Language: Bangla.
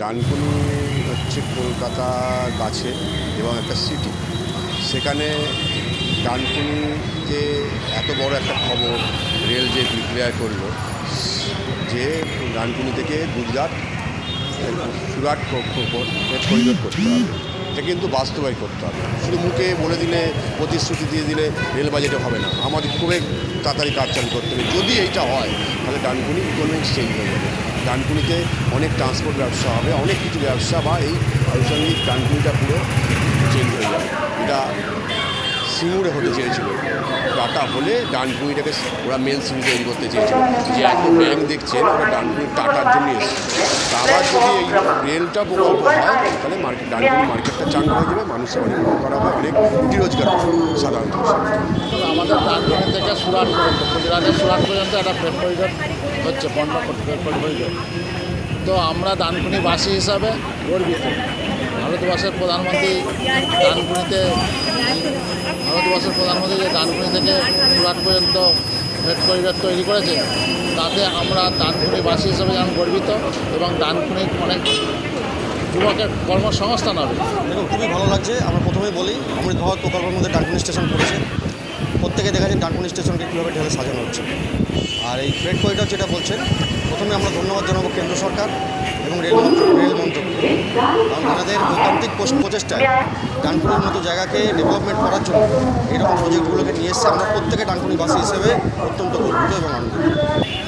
ডানকুনি হচ্ছে কলকাতা কাছে এবং একটা সিটি। সেখানে ডানকুনিতে এত বড় একটা খবর রেল যে ডিক্লেয়ার করল, যে ডানকুনি থেকে গুজরাট, সুরাট পরিবেশ করতে হবে। এটা কিন্তু বাস্তবায়ন করতে হবে। শুধু মুখে বলে দিলে, প্রতিশ্রুতি দিয়ে দিলে রেল বাজেটে হবে না। আমাদের খুবই তাড়াতাড়ি কাজ চালু করতে হবে। যদি এইটা হয়, তাহলে ডানকুনি ইকোনমিক্স চেঞ্জ হয়ে যাবে। ডানকুনিতে অনেক ট্রান্সপোর্ট ব্যবসা হবে, অনেক কিছু ব্যবসা বা এই আনুষঙ্গিক ডানকুনিটা পুরো চেঞ্জ হয়ে যাবে। এটা সিঙ্গুরে হতে চেয়েছিল। টাটা হলে ডানকুনিটাকে ওরা মেন সিঙ্গু তৈরি করতে চেয়েছিল। যে এত ব্যাংক দেখছেন, ওরা ডানকুনি টাটার জন্য এসছে। আবার যদি এই রেলটা প্রকল্প হয়, তাহলে মার্কেট ডানকুনি মার্কেটটা চাঙ্গা হয়ে যাবে মানুষের অনেক করা হবে অনেক রুটি রোজগার হবে সাধারণ মানুষের আমাদের ডানকুনি থেকে সুরাট পর্যন্ত, গুজরাটের সুরাট পর্যন্ত একটা করিডোর হচ্ছে ফ্রেট করিডোর তো আমরা ডানকুনিবাসী হিসাবে গর্বিত। ভারতবর্ষের প্রধানমন্ত্রী ডানকুনিতে, ভারতবর্ষের প্রধানমন্ত্রী যে ডানকুনি থেকে সুরাট পর্যন্ত ফ্রেট করিডোর তৈরি করেছে, তাতে আমরা ডানকুনিবাসী হিসেবে যেমন গর্বিত এবং ডানকুনির অনেক যুবকের কর্মসংস্থান হবে। দেখুন, খুবই ভালো লাগছে। আমরা প্রথমেই বলি অমৃত ভারত প্রকল্পের মধ্যে ডানকুনি স্টেশন পড়েছে। প্রত্যেকে দেখা যায় ডানকুনি স্টেশনকে কীভাবে ঢেলে সাজানো হচ্ছে। আর এই ফ্রেড করিডর যেটা বলছেন, প্রথমে আমরা ধন্যবাদ জানাব কেন্দ্র সরকার এবং রেল রেল মন্ত্রক বৈজ্ঞানিক প্রচ- প্রচেষ্টায় ডানকুনির মতো জায়গাকে ডেভেলপমেন্ট করার জন্য এরকম প্রজেক্টগুলোকে নিয়ে এসছে। আমরা প্রত্যেকে ডানকুনিবাসী হিসেবে অত্যন্ত গর্বিত এবং আনন্দিত।